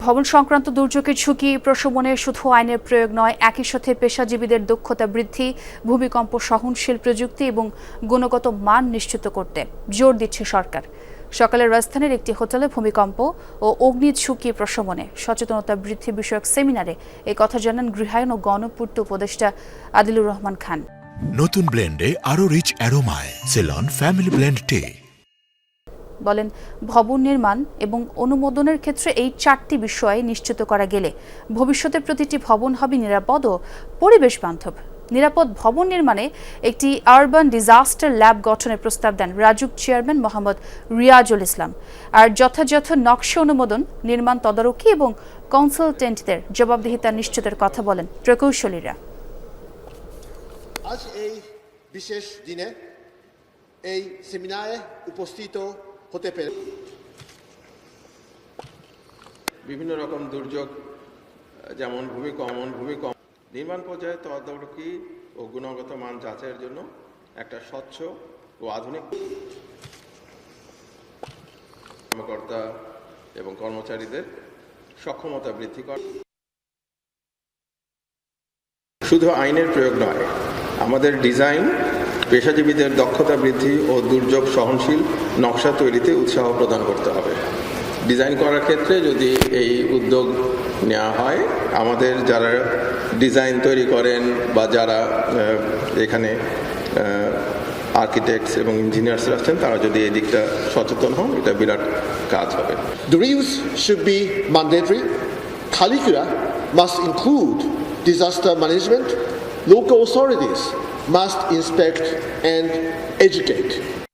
ভবন সংক্রান্ত দুর্যোগের ঝুঁকি প্রশমনে শুধু আইনের প্রয়োগ নয়, একই সাথে পেশাজীবীদের দক্ষতা বৃদ্ধি, ভূমিকম্প সহনশীল প্রযুক্তি এবং গুণগত মান নিশ্চিত করতে জোর দিচ্ছে সরকার। সকালে রাজধানীর একটি হোটেলে ভূমিকম্প ও অগ্নি ঝুঁকি প্রশমনে সচেতনতা বৃদ্ধি বিষয়ক সেমিনারে এই কথা জানান গৃহায়ণ ও গণপূর্ত উপদেষ্টা আদিলুর রহমান খান। নতুন ব্লেন্ডে আরও রিচ অ্যারোমায় সেলন ফ্যামিলি ব্লেন্ড টে বলেন, ভবন নির্মাণ এবং অনুমোদনের ক্ষেত্রে এই চারটি বিষয় নিশ্চিত করা গেলে ভবিষ্যতে প্রতিটি ভবন হবে নিরাপদ ও পরিবেশ বান্ধব। নিরাপদ ভবন নির্মাণে একটি আরবান ডিজাস্টার ল্যাব গঠনের প্রস্তাব দেন রাজুক চেয়ারম্যান মোহাম্মদ রিয়াজুল ইসলাম। আর যথাযথ নকশা অনুমোদন, নির্মাণ তদারকি এবং কনসালটেন্টদের জবাবদিহিতা নিশ্চিতের কথা বলেন প্রকৌশলীরা। আজ এই বিশেষ দিনে এই সেমিনারে উপস্থিত হতে পেরে। বিভিন্ন রকম দুর্যোগ, যেমন ভূমিকম্পন ভূমিকম্প। নির্মাণ পর্যায়ে তদারকি ও গুণগত মান যাচাইয়ের জন্য একটা স্বচ্ছ ও আধুনিক কর্মকর্তা এবং কর্মচারীদের সক্ষমতা বৃদ্ধি করা। শুধু আইনের প্রয়োগ নয়, আমাদের ডিজাইন পেশাজীবীদের দক্ষতা বৃদ্ধি ও দুর্যোগ সহনশীল নকশা তৈরিতে উৎসাহ প্রদান করতে হবে ডিজাইন করার ক্ষেত্রে যদি এই উদ্যোগ নেওয়া হয়, আমাদের যারা ডিজাইন তৈরি করেন বা যারা এখানে আর্কিটেক্টস এবং ইঞ্জিনিয়ার্স আছেন, তারা যদি এই দিকটা সচেতন হন, এটা বিরাট কাজ হবে The rules should be mandatory. Curricula must include disaster management. Local authorities must inspect and educate.